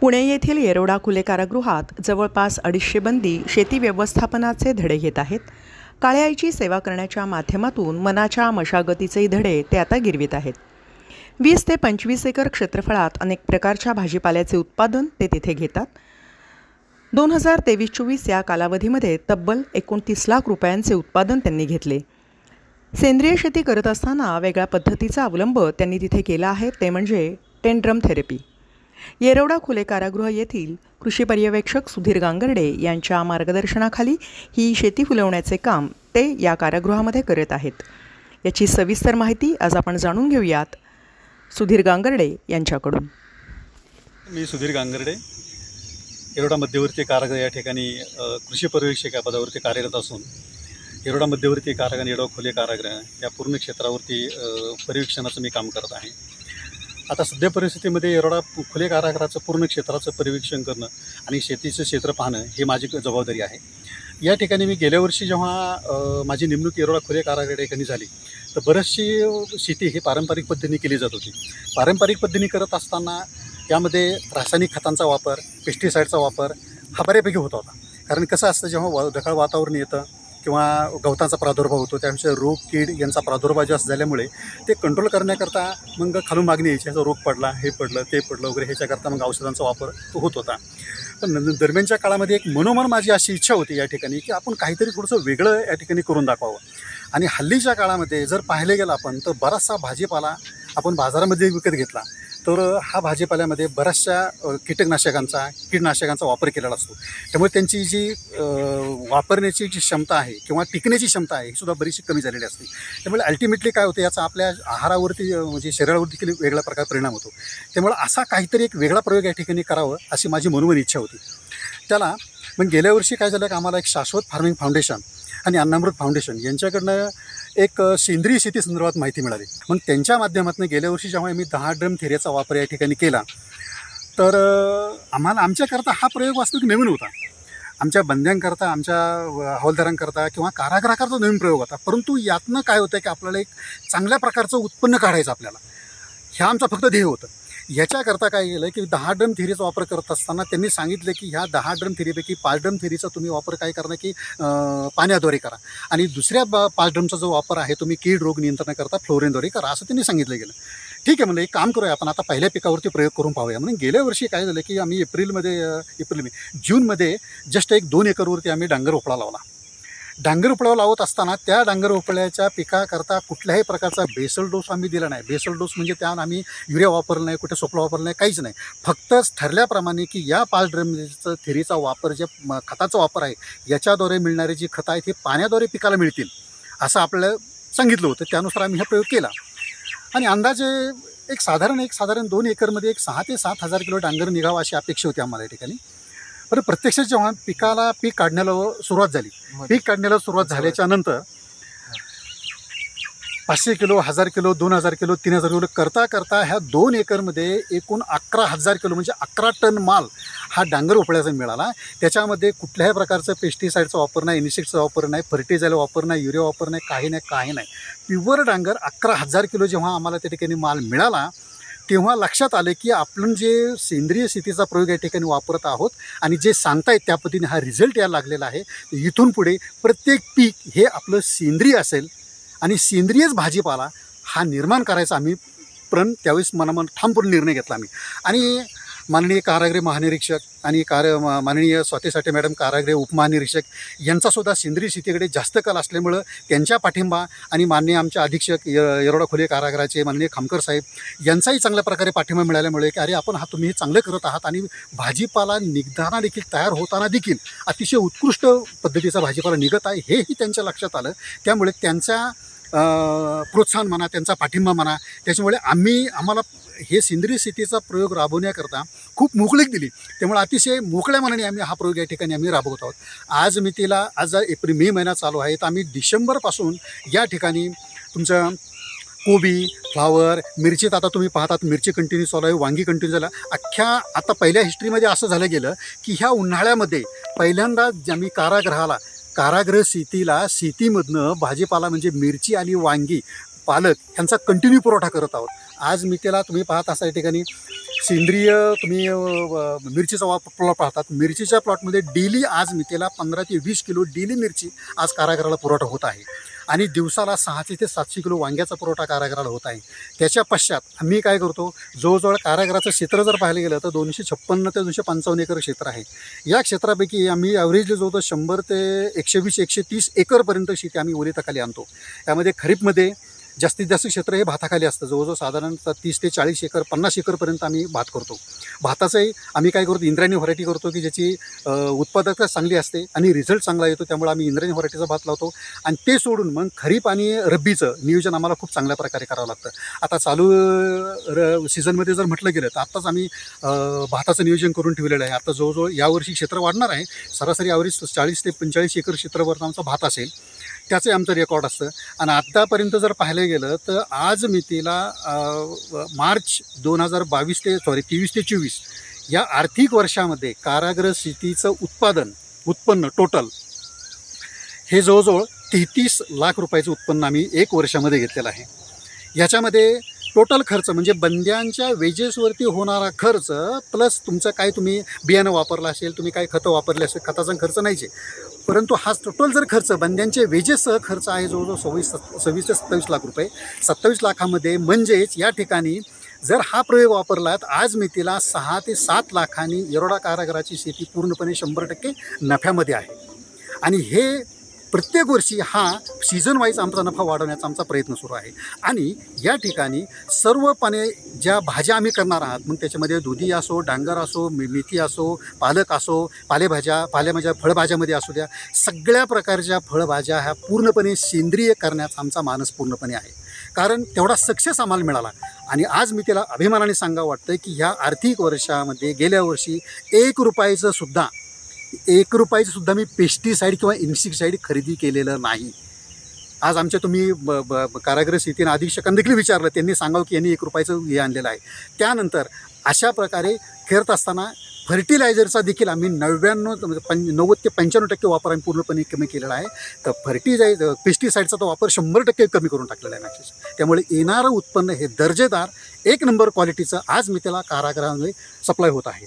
पुणे येथील येरोडा खुले कारागृहात जवळपास अडीचशे बंदी शेती व्यवस्थापनाचे धडे घेत आहेत. काळ्या आईची सेवा करण्याच्या माध्यमातून मनाच्या मशागतीचे धडे ते आता गिरवित आहेत. वीस ते पंचवीस एकर क्षेत्रफळात अनेक प्रकारच्या भाजीपाल्याचे उत्पादन ते तिथे घेतात. दोन हजार तेवीस चोवीस या कालावधीमध्ये तब्बल एकोणतीस लाख रुपयांचे उत्पादन त्यांनी घेतले. सेंद्रिय शेती करत असताना वेगळ्या पद्धतीचा अवलंब त्यांनी तिथे केला आहे. ते म्हणजे टेंड्रम थेरपी. येरवडा खुले कारागृह येथील कृषी पर्यवेक्षक सुधीर गांगर्डे यांच्या मार्गदर्शनाखाली ही शेती फुलवण्याचे काम ते या कारागृहामध्ये करत आहेत. याची सविस्तर माहिती आज आपण जाणून घेऊयात. सुधीर गांगर्डे यांच्याकडून. मी सुधीर गांगर्डे येरोडा मध्यवर्ती कारागृह या ठिकाणी कृषी पर्यवेक्षक या पदावरती कार्यरत असून येरोडा मध्यवर्ती कारागृह आणि खुले कारागृह या पूर्ण क्षेत्रावरती पर्यवेक्षणाचं मी काम करत आहे. आता सध्या परिस्थितीमध्ये येरोडा खुले कारागृहाचं पूर्ण क्षेत्राचं परिवीक्षण करणं आणि शेतीचं क्षेत्र पाहणं हे माझी जबाबदारी आहे. या ठिकाणी मी गेल्या वर्षी जेव्हा माझी नेमणूक येरोडा खुले कारागृह ठिकाणी झाली तर बरीचशी शेती ही पारंपरिक पद्धतीने केली जात होती. पारंपरिक पद्धतीने करत असताना यामध्ये रासायनिक खतांचा वापर पेस्टिसाईडचा वापर हा बऱ्यापैकी होत होता. कारण कसं असतं जेव्हा वा ढगाळ वातावरण येतं किंवा गवताचा प्रादुर्भाव होतो त्यापेक्षा रोग कीड यांचा प्रादुर्भाव जास्त झाल्यामुळे ते कंट्रोल करण्याकरता मग खालून मागणी यायची ह्याचा रोग पडला हे पडलं ते पडलं वगैरे ह्याच्याकरता मग औषधांचा वापर तो होत होता. पण दरम्यानच्या काळामध्ये एक मनोमन माझी अशी इच्छा होती या ठिकाणी की आपण काहीतरी थोडंसं वेगळं या ठिकाणी करून दाखवावं. आणि हल्लीच्या काळामध्ये जर पाहिले गेलं आपण तर बराचसा भाजीपाला आपण बाजारामध्ये विकत घेतला. तर हा भाजीपाल्यामध्ये बऱ्याचशा कीटकनाशकांचा कीटनाशकांचा वापर केलेला असतो. त्यामुळे त्यांची जी वापरण्याची जी क्षमता आहे किंवा टिकण्याची क्षमता आहे ही सुद्धा बरीचशी कमी झालेली असते. त्यामुळे अल्टिमेटली काय होतं याचा आपल्या आहारावरती म्हणजे शरीरावर देखील वेगळ्या प्रकारे परिणाम होतो. त्यामुळे असा काहीतरी एक वेगळा प्रयोग या ठिकाणी करावं अशी माझी मनोमन इच्छा होती. त्याला मग गेल्या वर्षी काय झालं की आम्हाला एक शाश्वत फार्मिंग फाउंडेशन आणि अन्नामृत फाउंडेशन यांच्याकडनं एक सेंद्रिय शेती संदर्भात माहिती मिळाली. मग त्यांच्या माध्यमातून गेल्या वर्षी जेव्हा मी दहा ड्रम थेऱ्याचा वापर या ठिकाणी केला. तर आम्हाला आमच्याकरता हा प्रयोग वास्तविक नवीन होता आमच्या बंद्यांकरता आमच्या हवालदारांकरता किंवा कारागृहाकरता नवीन प्रयोग होता. परंतु यातनं काय होतं की आपल्याला एक चांगल्या प्रकारचं उत्पन्न काढायचं आपल्याला. ह्या आमचा फक्त ध्येय होतं. याच्याकरता काय केलं की दहा ड्रम थेरीचा वापर करत असताना त्यांनी सांगितलं की ह्या दहा ड्रम थेरीपैकी पाच ड्रम थेरीचा तुम्ही वापर काय करणार की पाण्याद्वारे करा. आणि दुसऱ्या पाच ड्रमचा जो वापर आहे तुम्ही कीड रोग नियंत्रणाकरता फ्लोरेनद्वारे करा असं त्यांनी सांगितलं गेलं. ठीक आहे म्हणजे एक काम करूया आपण आता पहिल्या पिकावरती प्रयोग करून पाहूया. म्हणून गेल्या वर्षी काय झालं की आम्ही एप्रिलमध्ये एप्रिल मे जूनमध्ये जस्ट एक दोन एकरवरती आम्ही डांगर उपळा लावला. डांगर उपळा लावत असताना त्या डांगर उपळ्याच्या पिकाकरता कुठल्याही प्रकारचा बेसल डोस आम्ही दिला नाही. बेसल डोस म्हणजे त्यानं आम्ही युरिया वापरला नाही कुठे सोपला वापरला नाही काहीच नाही. फक्त ठरल्याप्रमाणे की या पाच ड्रमचं थेरीचा वापर जे म- खताचा वापर आहे याच्याद्वारे मिळणारी जी खतं आहेत ही पाण्याद्वारे पिकाला मिळतील असं आपल्याला सांगितलं होतं. त्यानुसार आम्ही हा प्रयोग केला. आणि अंदाजे एक साधारण एक साधारण दोन एकरमध्ये एक सहा ते सात हजार किलो डांगर निघावा अशी अपेक्षा होती आम्हाला या ठिकाणी. पण प्रत्यक्षात जेव्हा पिकाला पीक काढण्याला सुरुवात झाली. पीक काढण्याला सुरुवात झाल्याच्यानंतर पाचशे किलो हजार किलो दोन हजार किलो तीन हजार किलो करता करता ह्या दोन एकरमध्ये एकूण अकरा हजार किलो म्हणजे अकरा टन माल हा डांगर उपळ्याचा मिळाला. त्याच्यामध्ये कुठल्याही प्रकारचं पेस्टिसाईडचा वापर नाही इनिसेक्टचा वापर नाही फर्टिलायझर वापर नाही युरिया वापर नाही काही नाही काही नाही. प्युअर डांगर अकरा हजार किलो जेव्हा आम्हाला त्या ठिकाणी माल मिळाला तेव्हा लक्षात आले की आपण जे सेंद्रिय शेतीचा प्रयोग या ठिकाणी वापरत आहोत आणि जे सांगतायत त्या पद्धतीने हा रिझल्ट यायला लागलेला आहे इथून पुढे प्रत्येक पीक हे आपलं सेंद्रिय असेल आणि सेंद्रियच भाजीपाला हा निर्माण करायचा आम्ही प्रण त्यावेळेस मनामन ठामपूर्ण निर्णय घेतला आम्ही. आणि माननीय कारागृह महानिरीक्षक आणि कार माननीय माननीय स्वातीसाठी मॅडम कारागृह उपमहानिरीक्षक यांचासुद्धा सेंद्रिय शेतीकडे जास्त कल असल्यामुळं त्यांच्या पाठिंबा आणि माननीय आमच्या अधीक्षक य येरोडा खोले कारागृहाचे माननीय खामकर साहेब यांचाही चांगल्या प्रकारे पाठिंबा मिळाल्यामुळे की अरे आपण हा तुम्ही हे चांगलं करत आहात आणि भाजीपाला निघताना देखील तयार होताना देखील अतिशय उत्कृष्ट पद्धतीचा भाजीपाला निघत आहे हेही त्यांच्या लक्षात आलं. त्यामुळे त्यांचा प्रोत्साहन म्हणा त्यांचा पाठिंबा म्हणा त्याच्यामुळे आम्ही आम्हाला हे सेंद्रिय शेतीचा प्रयोग राबवण्याकरता खूप मोकळीक दिली. त्यामुळे अतिशय मोकळ्या मनाने आम्ही हा प्रयोग या ठिकाणी आम्ही राबवत आहोत. आज मी तिला आज एप्रिल मे महिना चालू आहे तर आम्ही डिसेंबरपासून या ठिकाणी तुमचं कोबी फ्लावर मिरचीत आता तुम्ही पाहतात मिरची कंटिन्यू चालू आहे वांगी कंटिन्यू झालं अख्ख्या आता पहिल्या हिस्ट्रीमध्ये असं झालं गेलं की ह्या उन्हाळ्यामध्ये पहिल्यांदा आम्ही कारागृहाला कारागृह शेतीला शेतीमधनं भाजीपाला म्हणजे मिरची आणि वांगी पालक ह्यांचा कंटिन्यू पुरवठा करत आहोत. आज मितीला तुम्ही पाहत असा या ठिकाणी सेंद्रिय तुम्ही मिरचीचा वापर प्लॉट पाहतात. मिरचीच्या प्लॉटमध्ये डेली आज मितेला पंधरा ते वीस किलो डेली मिरची आज कारागराला पुरवठा होत आहे. आणि दिवसाला सहाशे ते सातशे किलो वांग्याचा पुरवठा कारागराला होत आहे. त्याच्या पश्चात आम्ही काय करतो जवळजवळ कारागराचं क्षेत्र जर पाहायला गेलं तर दोनशे छप्पन्न ते दोनशे पंचावन्न एकर क्षेत्र आहे. या क्षेत्रापैकी आम्ही ॲव्हरेजली जवळजवळ शंभर ते एकशे वीस एकशे तीस एकरपर्यंत शेती आम्ही ओलिताखाली आणतो. त्यामध्ये खरीपमध्ये जास्तीत जास्त क्षेत्र हे भाताखाली असतं. जवळजवळ साधारणतः तीस ते चाळीस एकर पन्नास एकरपर्यंत आम्ही भात करतो. भाताचंही आम्ही काय करतो इंद्रायणी व्हरायटी करतो की ज्याची उत्पादकता चांगली असते आणि रिझल्ट चांगला येतो त्यामुळे आम्ही इंद्रायणी व्हरायटीचा भात लावतो. आणि ते सोडून मग खरीप आणि रब्बीचं नियोजन आम्हाला खूप चांगल्या प्रकारे करावं लागतं. आता चालू र सीझनमध्ये जर म्हटलं गेलं तर आत्ताच आम्ही भाताचं नियोजन करून ठेवलेलं आहे. आता जवळजवळ यावर्षी क्षेत्र वाढणार आहे. सरासरी यावर्षी चाळीस ते पंचेचाळीस एकर क्षेत्रावर आमचा भात असेल. त्याचंही आमचं रेकॉर्ड असतं. आणि आत्तापर्यंत जर पाहायला गेलं तर आज मितीला मार्च दोन हजार बावीस ते सॉरी तेवीस ते चोवीस या आर्थिक वर्षामध्ये कारागृह शेतीचं उत्पादन उत्पन्न टोटल हे जवळजवळ तेहतीस लाख रुपयाचं उत्पन्न आम्ही एक वर्षामध्ये घेतलेलं आहे. याच्यामध्ये टोटल खर्च म्हणजे बंद्यांच्या वेजेसवरती होणारा खर्च प्लस तुमचं काय तुम्ही बियाणं वापरलं असेल तुम्ही काय खतं वापरले असेल खताचा खर्च नाहीच आहे. परंतु हा टोटल जर खर्च बंद्यांचे वेजेसह खर्च आहे जवळजवळ सव्वीस सव्वीस ते सत्तावीस लाख रुपये. सत्तावीस लाखामध्ये म्हणजेच या ठिकाणी जर हा प्रयोग वापरला तर आज मितीला सहा ते सात लाखांनी येरोडा कारागाराची शेती पूर्णपणे शंभर टक्के नफ्यामध्ये आहे. आणि हे प्रत्येक वर्षी हा सीझन वाईज आमचा नफा वाढवण्याचा आमचा प्रयत्न सुरू आहे. आणि या ठिकाणी सर्वपणे ज्या भाज्या आम्ही करणार आहात मग त्याच्यामध्ये दुधी असो डांगर असो मेथी असो पालक असो पालेभाज्या पालेभाज्या फळभाज्यामध्ये असू द्या सगळ्या प्रकारच्या फळभाज्या ह्या पूर्णपणे सेंद्रिय करण्याचा आमचा मानस पूर्णपणे आहे. कारण तेवढा सक्सेस आम्हाला मिळाला. आणि आज मी त्याला अभिमानाने सांगावं वाटतं की ह्या आर्थिक वर्षामध्ये गेल्या वर्षी एक रुपयाचं सुद्धा एक रुपयाचं सुद्धा मी पेस्टिसाईड किंवा इन्सेक्टिसाईड खरेदी केलेलं नाही. आज आमच्या तुम्ही ब ब कारागृह शेतीनं अधीक्षकांना देखील विचारलं. त्यांनी सांगावं की यांनी एक रुपयाचं हे आणलेलं आहे. त्यानंतर अशा प्रकारे खेळत असताना फर्टिलायझरचा देखील आम्ही नव्याण्णव म्हणजे पं नव्वद ते पंच्याण्णव टक्के वापर आम्ही पूर्णपणे कमी केलेला आहे. तर फर्टिलाय पेस्टिसाईडचा तो वापर शंभर टक्के कमी करून टाकलेला आहे मॅक्सिस. त्यामुळे येणारं उत्पन्न हे दर्जेदार एक नंबर क्वालिटीचं आज मी त्याला कारागृहामध्ये सप्लाय होत आहे.